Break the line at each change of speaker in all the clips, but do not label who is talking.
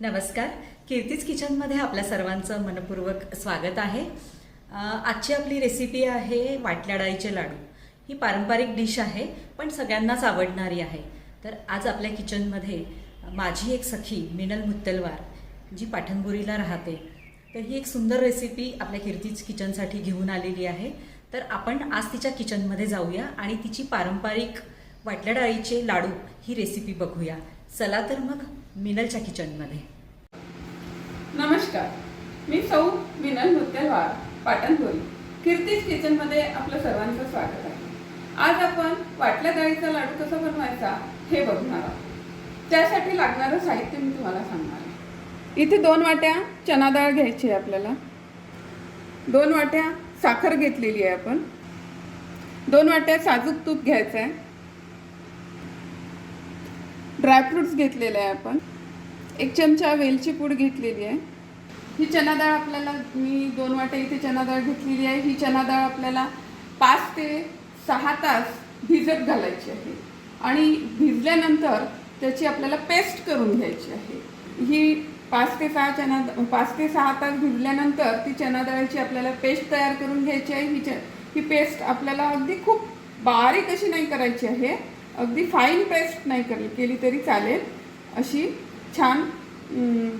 नमस्कार. कीर्तीज किचनमध्ये आपल्या सर्वांचं मनपूर्वक स्वागत आहे. आजची आपली रेसिपी आहे वाटल्या डाळीचे लाडू. ही पारंपरिक डिश आहे पण सगळ्यांनाच आवडणारी आहे. तर आज आपल्या किचनमध्ये माझी एक सखी मिनल मुत्तलवार जी पाठणबुरीला राहते तर ही एक सुंदर रेसिपी आपल्या कीर्तीज किचनसाठी घेऊन आलेली आहे. तर आपण आज तिच्या किचनमध्ये जाऊया आणि तिची पारंपरिक वाटल्या डाळीचे लाडू ही रेसिपी बघूया. चला तर मग. मिनलच्या किचनमध्ये.
नमस्कार. मी सौ मिनल नृत्यवार पाटणपुरी. कीर्तीज किचनमध्ये आपलं सर्वांचं स्वागत आहे. आज आपण वाटल्या डाळीचा लाडू कसा बनवायचा हे बघणार आहोत. त्यासाठी लागणारं साहित्य मी तुम्हाला सांगणार आहे. इथे दोन वाट्या चना डाळ घ्यायची आहे आपल्याला. दोन वाट्या साखर घेतलेली आहे आपण. दोन वाट्या साजूक तूप घ्यायचं आहे. ड्रायफ्रुट्स घेतलेले आहे आपण. एक चमचा वेलची पूड घेतलेली आहे. ही चना डाळ आपल्याला मी दोन वाटे इथे चना डाळ घेतलेली आहे. ही चना डाळ आपल्याला पाच ते सहा तास भिजत घालायची आहे. आणि भिजल्यानंतर त्याची आपल्याला पेस्ट करून घ्यायची आहे. ही पाच ते सहा चना पाच ते सहा तास भिजल्यानंतर ती चना डाळीची आपल्याला पेस्ट तयार करून घ्यायची आहे. ही च ही पेस्ट आपल्याला अगदी खूप बारीक अशी नाही करायची आहे. अगदी फाईन पेस्ट नाही कर केली तरी चालेल. अशी छान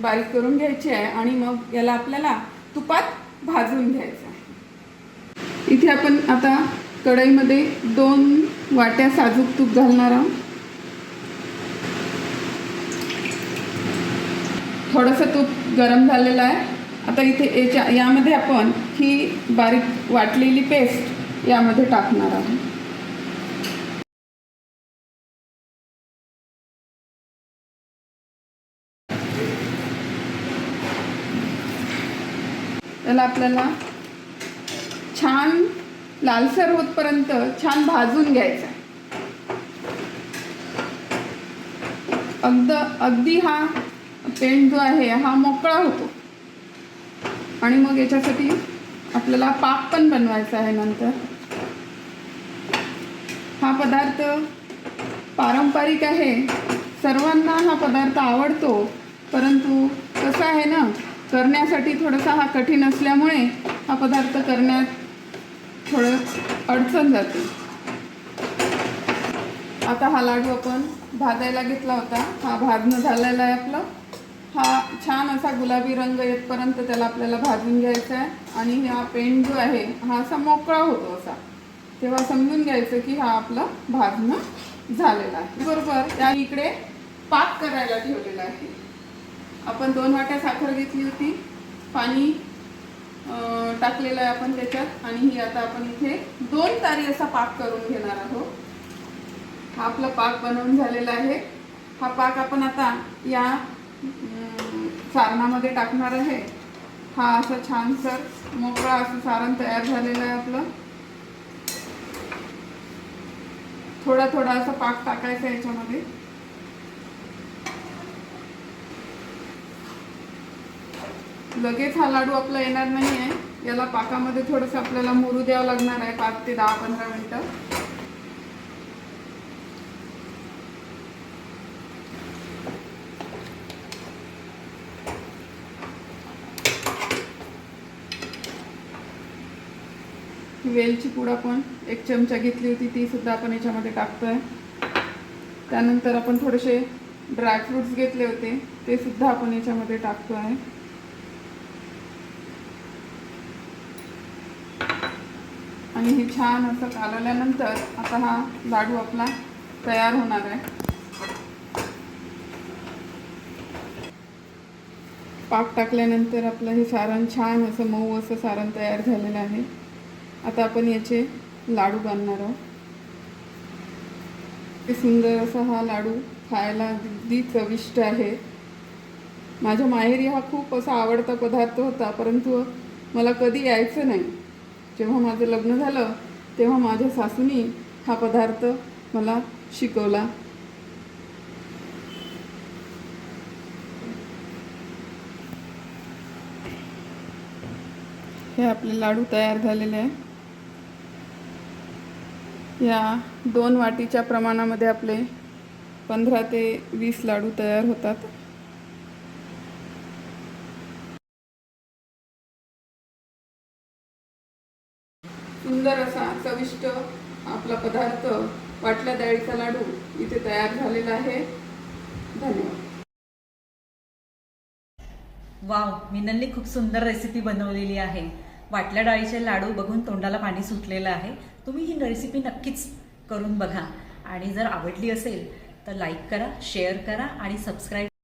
बारीक करून घ्यायची आहे आणि मग याला आपल्याला तुपात भाजून घ्यायचं आहे. इथे आपण आता कढईमध्ये दोन वाट्या साजूक तूप घालणार आहोत. थोडंसं तूप गरम झालेलं आहे. आता इथे याच्या यामध्ये आपण ही बारीक वाटलेली पेस्ट यामध्ये टाकणार आहोत. त्याला आपल्याला छान लालसर होतपर्यंत छान भाजून घ्यायचा. आहे. अगद अगदी हा पेंट जो आहे हा मोकळा होतो. आणि मग याच्यासाठी आपल्याला पाक पण बनवायचा आहे नंतर. हा पदार्थ पारंपरिक आहे. सर्वांना हा पदार्थ आवडतो. परंतु कसं आहे ना करण्यासाठी थोडासा हा कठीण असल्यामुळे हा पदार्थ करण्यात थोडं अडचण जाते. आता हा लाडू आपण भाजायला घेतला होता. हा भाजणं झालेला आहे आपलं. हा छान असा गुलाबी रंग येतपर्यंत त्याला आपल्याला भाजून घ्यायचा आहे. आणि हा पेंट जो आहे हा असा मोकळा होतो असा. तेव्हा समजून घ्यायचं की हा आपलं भाजणं झालेला आहे. बरोबर त्या इकडे पाक करायला ठेवलेला आहे. आपण दोन वाट्या साखर घेतली होती. पाणी टाकलेलं आहे आपण त्याच्यात. आणि ही आता आपण इथे दोन तारी असा पाक करून घेणार आहोत. हा आपला पाक बनवून झालेला आहे. हा पाक आपण आता या सारणामध्ये टाकणार आहे. हा असा छानसर मोकळा असं सारण तयार झालेलं आहे आपलं. थोडा थोडा असा पाक टाकायचा याच्यामध्ये. लगेच हा लाडू आपला येणार नाही आहे. याला पाकामध्ये थोडंसं आपल्याला मुरू द्यावं लागणार आहे पाच ते दहा पंधरा मिनटं. वेलची पूड आपण एक चमचा घेतली होती ती सुद्धा आपण याच्यामध्ये टाकतोय. त्यानंतर आपण थोडेसे ड्रायफ्रुट्स घेतले होते ते सुद्धा आपण याच्यामध्ये टाकतो आहे आणि हे छान असं कालवल्यानंतर आता हा लाडू आपला तयार होणार आहे. पाक टाकल्यानंतर आपलं हे सारण छान असं मऊ असं सारण तयार झालेलं आहे. आता आपण याचे लाडू बांधणार आहोत. सुंदर असा हा लाडू खायला अगदी चविष्ट आहे. माझ्या माहेरी हा खूप असा आवडता पदार्थ होता परंतु मला कधी यायचं नाही. जेव्हा माझं लग्न झालं तेव्हा माझ्या सासूनी हा पदार्थ मला शिकवला. हे आपले लाडू तयार झालेले आहे. या दोन वाटीच्या प्रमाणामध्ये आपले पंधरा ते वीस लाडू तयार होतात. सुंदर असा चविष्ट आपला पदार्थ वाटल्या डाळीचा लाडू इथे तयार झालेला आहे. धन्यवाद.
वाव मिनलनी खूप सुंदर रेसिपी बनवलेली आहे. वाटल्या डाळीचे लाडू बघून तोंडाला पाणी सुटलेलं आहे. तुम्ही ही रेसिपी नक्कीच करून बघा. आणि जर आवडली असेल तर लाईक करा शेअर करा आणि सबस्क्राईब